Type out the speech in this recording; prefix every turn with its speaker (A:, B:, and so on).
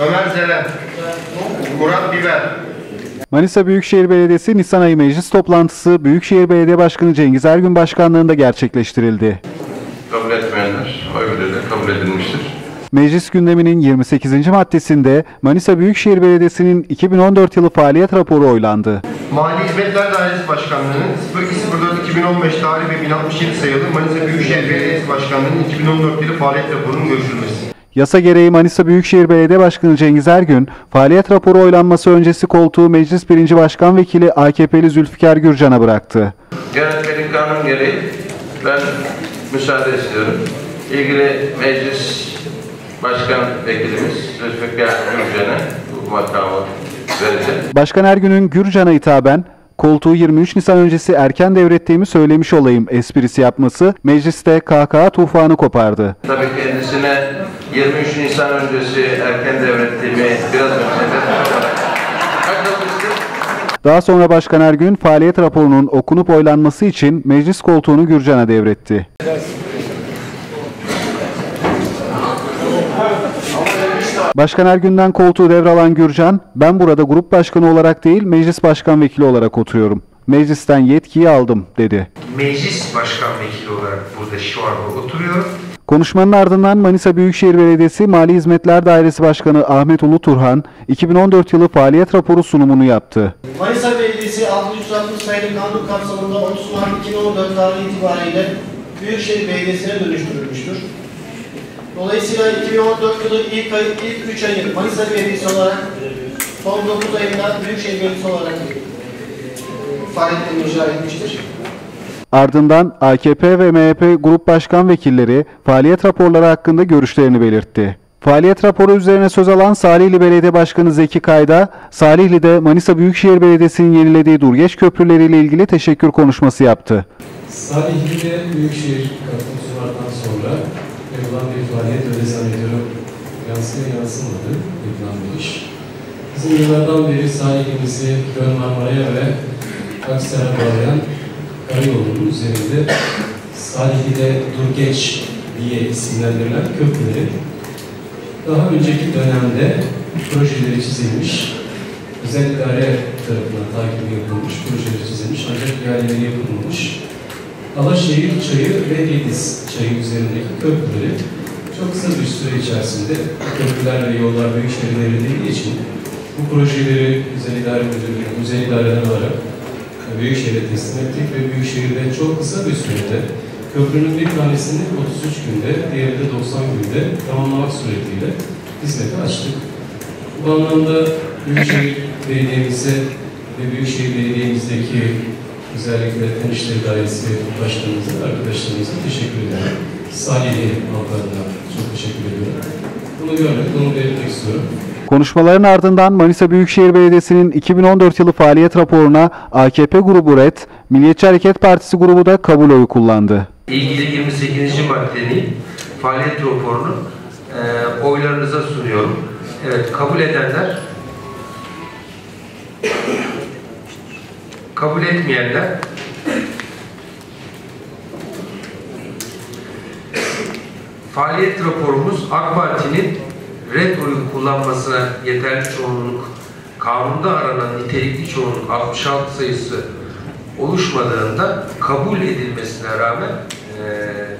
A: Ömer Zeren. Murat Biber.
B: Manisa Büyükşehir Belediyesi Nisan ayı meclis toplantısı Büyükşehir Belediye Başkanı Cengiz Ergün Başkanlığında gerçekleştirildi.
C: Kabul etmeyenler oy birliğiyle kabul edilmiştir.
B: Meclis gündeminin 28. maddesinde Manisa Büyükşehir Belediyesi'nin 2014 yılı faaliyet raporu oylandı.
A: Mali Hizmetler Dairesi Başkanlığı'nın 02.04.2015 tarihi ve 1067 sayılı Manisa Büyükşehir Belediyesi Başkanlığı'nın 2014 yılı faaliyet raporunun görüşülmesi.
B: Yasa gereği Manisa Büyükşehir Belediye Başkanı Cengiz Ergün, faaliyet raporu oylanması öncesi koltuğu Meclis 1. Başkan Vekili AKP'li Zülfikar Gürcan'a bıraktı.
C: Yönetmelik kanun gereği ben müsaade istiyorum. İlgili meclis başkan vekilimiz Zülfikar Gürcan'a bu makamı verecek.
B: Başkan Ergün'ün Gürcan'a hitaben koltuğu 23 Nisan öncesi erken devrettiğimi söylemiş olayım esprisi yapması mecliste kahkaha tufanı kopardı.
C: Tabii kendisine 23 Nisan öncesi erken devrettiğimi biraz önce.
B: Daha sonra Başkan Ergün faaliyet raporunun okunup oylanması için meclis koltuğunu Gürcan'a devretti. Başkan Ergün'den koltuğu devralan Gürcan, ben burada grup başkanı olarak değil meclis başkan vekili olarak oturuyorum. Meclisten yetkiyi aldım dedi.
D: meclis başkan vekili olarak burada şu anda oturuyorum.
B: Konuşmanın ardından Manisa Büyükşehir Belediyesi Mali Hizmetler Dairesi Başkanı Ahmet Ulu Turhan, 2014 yılı faaliyet raporu sunumunu yaptı.
E: Manisa Belediyesi 660 sayılı kanun kapsamında 30 Mart 2014 tarihi itibariyle Büyükşehir Belediyesi'ne dönüştürülmüştür. Dolayısıyla 2014 yılı ilk, ay, ilk 3 ayı Manisa Belediyesi olarak son 9 ayında Büyükşehir Belediyesi olarak e, faaliyetlerini icra etmiştir.
B: Ardından AKP ve MHP grup başkan vekilleri faaliyet raporları hakkında görüşlerini belirtti. Faaliyet raporu üzerine söz alan Salihli Belediye Başkanı Zeki Kayda, Salihli'de Manisa Büyükşehir Belediyesi'nin yenilediği Durgeç köprüleriyle ilgili teşekkür konuşması yaptı.
F: Salihli'de Büyükşehir katılımcılardan sonra yapılan bir faaliyet öyle zannediyorum yansıya yansımadı yapılan bir iş. Bizim yıllardan beri Salihli'mizi Gön Marmara'ya ve Aksaray'a bağlayan karayolunun üzerinde Salihli'de Durgeç diye isimlendirilen köprüleri daha önceki dönemde projeleri çizilmiş, özel tarafından takibi yapılmış, projeleri çizilmiş ancak ihaleleri yapılmamış. Alaşehir çayı ve Ediz çayı üzerindeki köprüleri çok kısa bir süre içerisinde köprüler ve yollar Büyükşehir devredildiği için bu projeleri Güzel İdare Müdürlüğü, Güzel İdare'den alarak Büyükşehir'e teslim ettik ve Büyükşehir'de çok kısa bir sürede köprünün bir tanesini 33 günde, diğeri de 90 günde tamamlamak suretiyle hizmete açtık. Bu anlamda Büyükşehir Belediye'mize ve Büyükşehir Belediye'mizdeki özellikle Fen İşleri Dairesi Başkanımıza, arkadaşlarımıza teşekkür ederim. Salihli halklarına çok teşekkür ediyorum. Bunu görmek, bunu belirtmek istiyorum.
B: Konuşmaların ardından Manisa Büyükşehir Belediyesi'nin 2014 yılı faaliyet raporuna AKP grubu RED, Milliyetçi Hareket Partisi grubu da kabul oyu kullandı.
D: İlgili 28. maddenin faaliyet raporunu e, oylarınıza sunuyorum. Evet, kabul edenler kabul etmeyenler. Faaliyet raporumuz AK Parti'nin red oyu kullanmasına yeterli çoğunluk kanunda aranan nitelikli çoğunluk 66 sayısı oluşmadığında kabul edilmesine rağmen eee